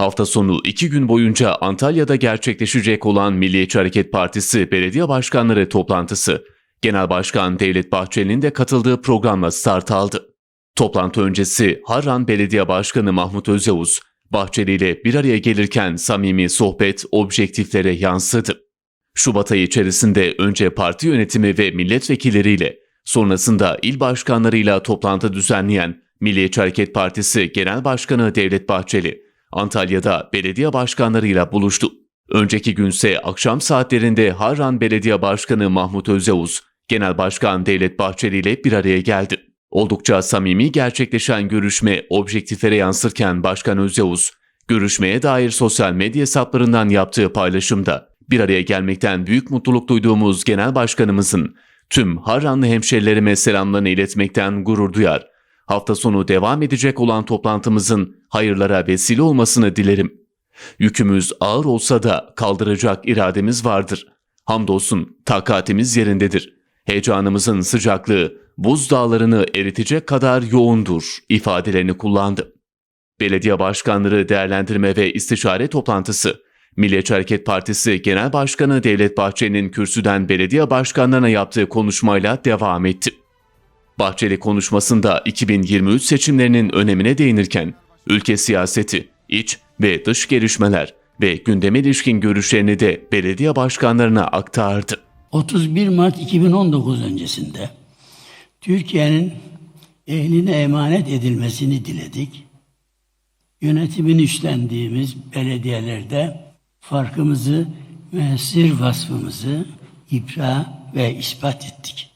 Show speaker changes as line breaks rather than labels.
Hafta sonu iki gün boyunca Antalya'da gerçekleşecek olan Milliyetçi Hareket Partisi Belediye Başkanları toplantısı, Genel Başkan Devlet Bahçeli'nin de katıldığı programla start aldı. Toplantı öncesi Harran Belediye Başkanı Mahmut Özyavuz, Bahçeli ile bir araya gelirken samimi sohbet objektiflere yansıdı. Şubat ayı içerisinde önce parti yönetimi ve milletvekilleriyle, sonrasında il başkanlarıyla toplantı düzenleyen Milliyetçi Hareket Partisi Genel Başkanı Devlet Bahçeli, Antalya'da belediye başkanlarıyla buluştu. Önceki günse akşam saatlerinde Harran Belediye Başkanı Mahmut Özyavuz, Genel Başkan Devlet Bahçeli ile bir araya geldi. Oldukça samimi gerçekleşen görüşme objektiflere yansırken Başkan Özyavuz, görüşmeye dair sosyal medya hesaplarından yaptığı paylaşımda bir araya gelmekten büyük mutluluk duyduğumuz Genel Başkanımızın tüm Harranlı hemşerilerime selamlarını iletmekten gurur duyar. Hafta sonu devam edecek olan toplantımızın hayırlara vesile olmasını dilerim. Yükümüz ağır olsa da kaldıracak irademiz vardır. Hamdolsun takatimiz yerindedir. Heyecanımızın sıcaklığı buz dağlarını eritecek kadar yoğundur ifadelerini kullandı. Belediye Başkanları Değerlendirme ve İstişare Toplantısı, Milliyetçi Hareket Partisi Genel Başkanı Devlet Bahçeli'nin kürsüden belediye başkanlarına yaptığı konuşmayla devam etti. Bahçeli konuşmasında 2023 seçimlerinin önemine değinirken ülke siyaseti, iç ve dış gelişmeler ve gündeme ilişkin görüşlerini de belediye başkanlarına aktardı.
31 Mart 2019 öncesinde Türkiye'nin ehline emanet edilmesini diledik. Yönetimini üstlendiğimiz belediyelerde farkımızı, müessir vasfımızı ibra ve ispat ettik.